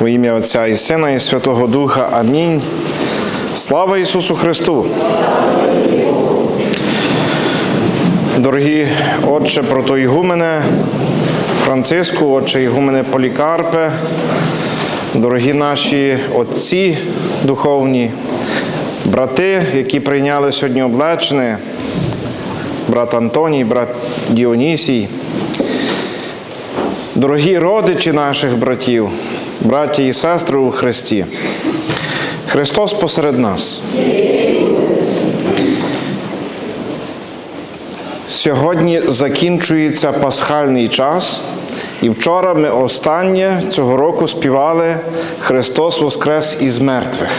У ім'я Отця і Сина, і Святого Духа. Амінь. Слава Ісусу Христу! Дорогі Отче протоігумене Франциску, Отче Ігумене Полікарпе, дорогі наші отці духовні, брати, які прийняли сьогодні облечене, брат Антоній, брат Діонісій, дорогі родичі наших братів, браті і сестри у Христі. Христос посеред нас. Сьогодні закінчується пасхальний час, і вчора ми останнє цього року співали Христос Воскрес із мертвих.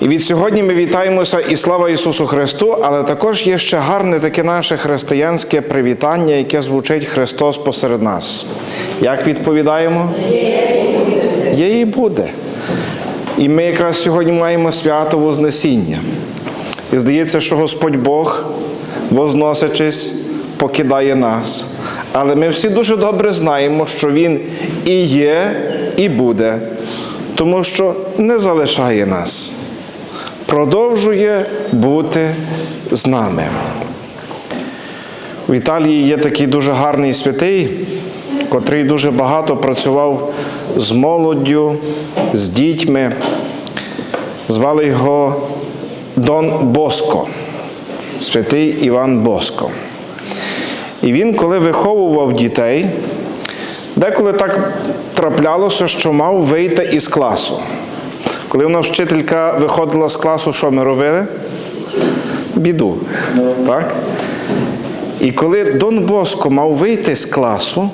І від сьогодні ми вітаємося і слава Ісусу Христу, але також є ще гарне таке наше християнське привітання, яке звучить Христос посеред нас. Як відповідаємо? Є і буде. І ми якраз сьогодні маємо свято Вознесіння. І здається, що Господь Бог, возносячись, покидає нас. Але ми всі дуже добре знаємо, що Він і є, і буде, тому що не залишає нас, продовжує бути з нами. В Італії є такий дуже гарний святий, котрий дуже багато працював з молоддю, з дітьми. Звали його Дон Боско, святий Іван Боско. І він, коли виховував дітей, деколи так траплялося, що мав вийти із класу. Коли вона вчителька виходила з класу, що ми робили? Біду. Так? І коли Дон Боско мав вийти з класу,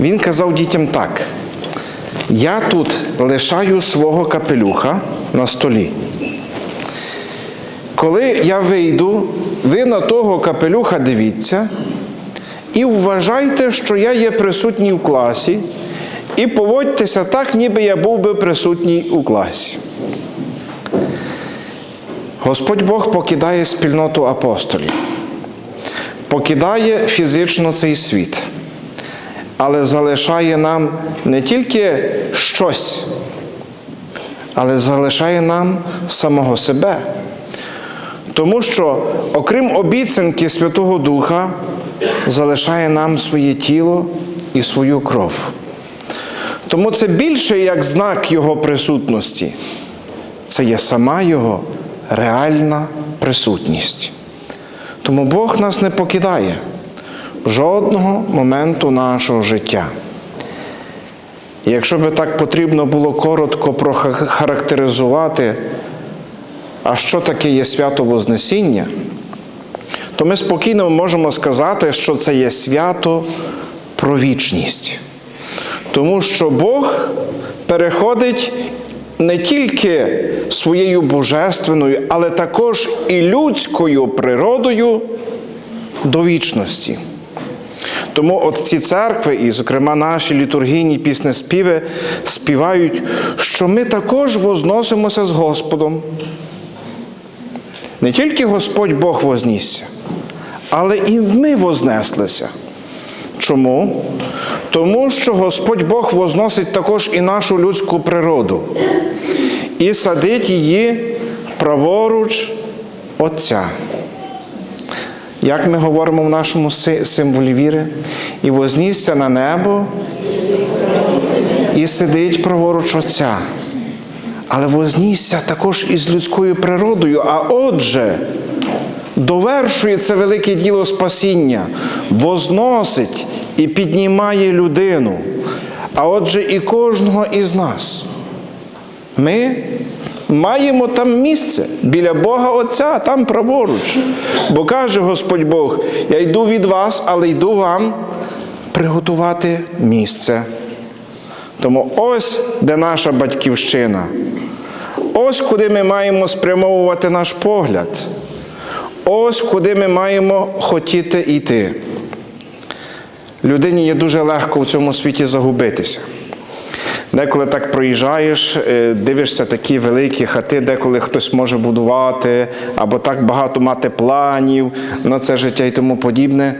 він казав дітям так: я тут лишаю свого капелюха на столі. Коли я вийду, ви на того капелюха дивіться і вважайте, що я є присутній в класі, і поводьтеся так, ніби я був би присутній у класі. Господь Бог покидає спільноту апостолів, покидає фізично цей світ, але залишає нам не тільки щось, але залишає нам самого себе. Тому що, окрім обіцянки Святого Духа, залишає нам своє тіло і свою кров. Тому це більше як знак Його присутності, це є сама Його реальна присутність. Тому Бог нас не покидає жодного моменту нашого життя. І якщо би так потрібно було коротко прохарактеризувати, а що таке є свято Вознесіння, то ми спокійно можемо сказати, що це є свято про вічність. Тому що Бог переходить не тільки своєю божественною, але також і людською природою до вічності. Тому от ці церкви, і, зокрема, наші літургійні піснеспіви співають, що ми також возносимося з Господом. Не тільки Господь Бог вознісся, але і ми вознеслися. Чому? Тому що Господь Бог возносить також і нашу людську природу і садить її праворуч Отця. Як ми говоримо в нашому символі віри, і вознісся на небо і сидить праворуч Отця. Але вознісся також із людською природою. А отже, довершує це велике діло спасіння, возносить і піднімає людину. А отже, і кожного із нас. Ми маємо там місце біля Бога Отця, там праворуч. Бо каже Господь Бог: я йду від вас, але йду вам приготувати місце. Тому ось де наша батьківщина. Ось куди ми маємо спрямовувати наш погляд. Ось куди ми маємо хотіти йти. Людині є дуже легко в цьому світі загубитися. Деколи так проїжджаєш, е, дивишся такі великі хати, деколи хтось може будувати, або так багато мати планів на це життя і тому подібне.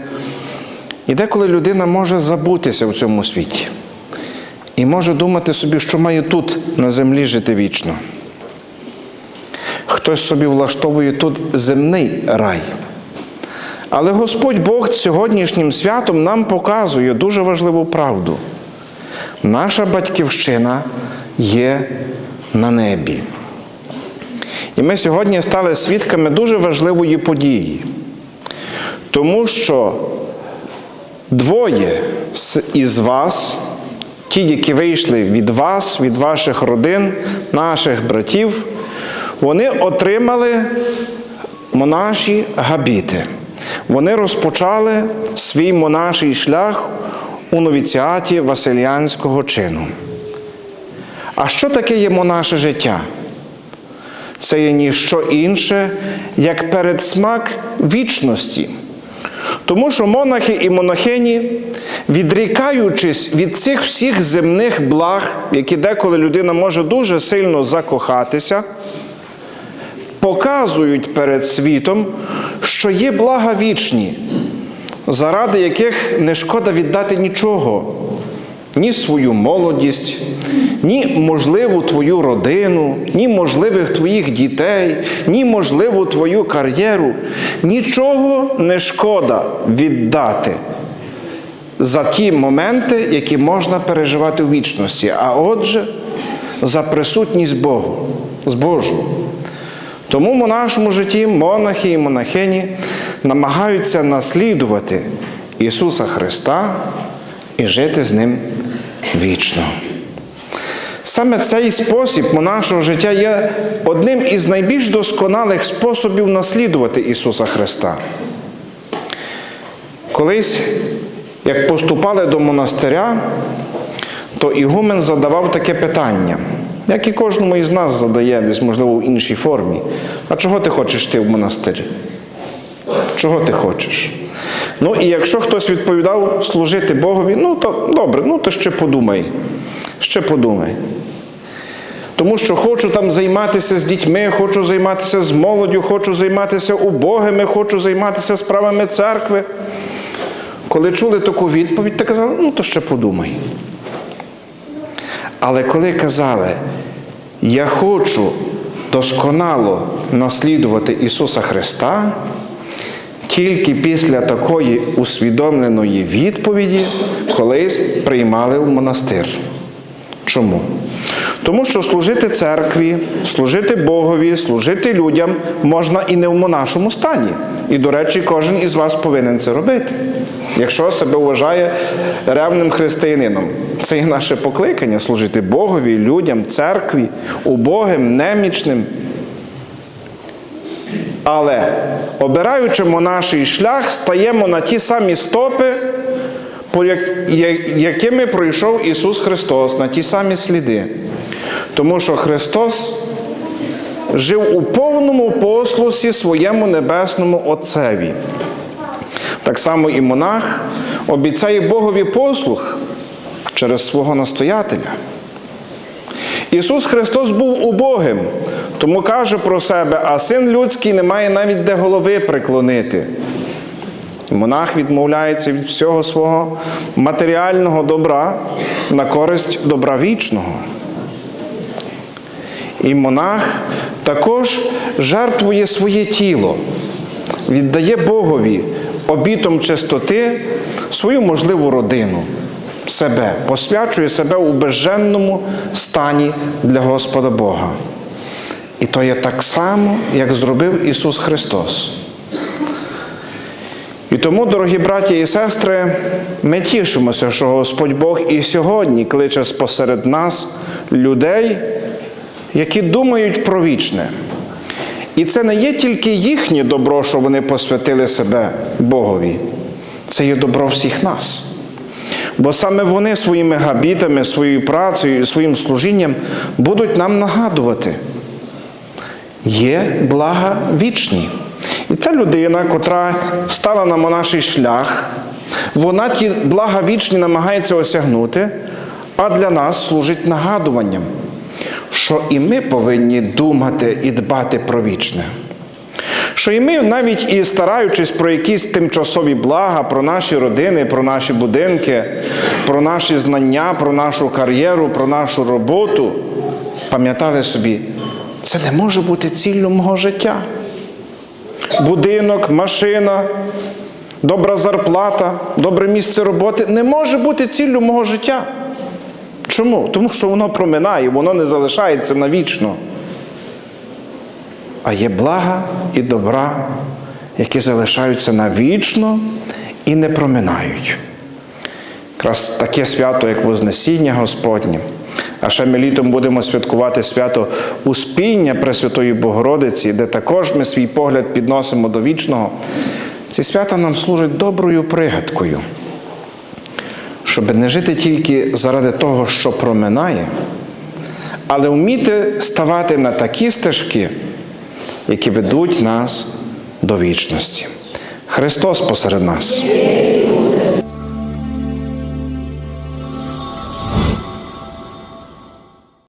І деколи людина може забутися в цьому світі і може думати собі, що має тут на землі жити вічно. Хтось собі влаштовує тут земний рай. Але Господь Бог сьогоднішнім святом нам показує дуже важливу правду. Наша батьківщина є на небі. І ми сьогодні стали свідками дуже важливої події, тому що двоє із вас, ті, які вийшли від вас, від ваших родин, наших братів, вони отримали монаші габіти. Вони розпочали свій монаший шлях у новіціаті Василянського чину. А що таке є монаше життя? Це є ніщо інше, як передсмак вічності. Тому що монахи і монахині, відрікаючись від цих всіх земних благ, які деколи людина може дуже сильно закохатися, показують перед світом, що є блага вічні, заради яких не шкода віддати нічого, ні свою молодість, ні можливу твою родину, ні можливих твоїх дітей, ні можливу твою кар'єру. Нічого не шкода віддати за ті моменти, які можна переживати у вічності, а отже, за присутність Богу, з Божу. Тому в нашому житті монахи і монахині намагаються наслідувати Ісуса Христа і жити з Ним вічно. Саме цей спосіб нашого життя є одним із найбільш досконалих способів наслідувати Ісуса Христа. Колись, як поступали до монастиря, то Ігумен задавав таке питання, як і кожному із нас задає, десь, можливо, в іншій формі. А чого ти хочеш йти в монастир? Чого ти хочеш? Ну і якщо хтось відповідав служити Богові, ну то добре, ну то ще подумай. Ще подумай. Тому що хочу там займатися з дітьми, хочу займатися з молоддю, хочу займатися убогими, хочу займатися справами церкви. Коли чули таку відповідь, то казали, ну то ще подумай. Але коли казали, я хочу досконало наслідувати Ісуса Христа, тільки після такої усвідомленої відповіді колись приймали в монастир. Чому? Тому що служити церкві, служити Богові, служити людям можна і не в монашому стані. І, до речі, кожен із вас повинен це робити. Якщо себе вважає ревним християнином, це є наше покликання служити Богові, людям, церкві, убогим, немічним. Але обираючи монаший шлях, стаємо на ті самі стопи, якими пройшов Ісус Христос, на ті самі сліди. Тому що Христос жив у повному послусі своєму небесному Отцеві. Так само і монах обіцяє Богові послух через свого настоятеля. Ісус Христос був убогим, тому каже про себе, а син людський не має навіть де голови приклонити. Монах відмовляється від всього свого матеріального добра на користь добра вічного. І монах також жертвує своє тіло, віддає Богові обітом чистоти свою можливу родину, себе, посвячує себе у безженному стані для Господа Бога. І то є так само, як зробив Ісус Христос. І тому, дорогі браті і сестри, ми тішимося, що Господь Бог і сьогодні кличе спосеред нас людей, які думають про вічне. І це не є тільки їхнє добро, що вони посвятили себе Богові, це є добро всіх нас. Бо саме вони своїми габітами, своєю працею своїм служінням будуть нам нагадувати, є блага вічні. І та людина, котра стала на монаший шлях, вона ті блага вічні намагається осягнути, а для нас служить нагадуванням, що і ми повинні думати і дбати про вічне. Що і ми, навіть і стараючись про якісь тимчасові блага, про наші родини, про наші будинки, про наші знання, про нашу кар'єру, про нашу роботу, пам'ятали собі, це не може бути ціллю мого життя. Будинок, машина, добра зарплата, добре місце роботи не може бути ціллю мого життя. Чому? Тому що воно проминає, воно не залишається навічно. А є блага і добра, які залишаються навічно і не проминають. Якраз таке свято, як Вознесіння Господнє. А ще ми літом будемо святкувати свято Успіння Пресвятої Богородиці, де також ми свій погляд підносимо до вічного. Ці свята нам служать доброю пригадкою, щоб не жити тільки заради того, що проминає, але вміти ставати на такі стежки, які ведуть нас до вічності. Христос посеред нас.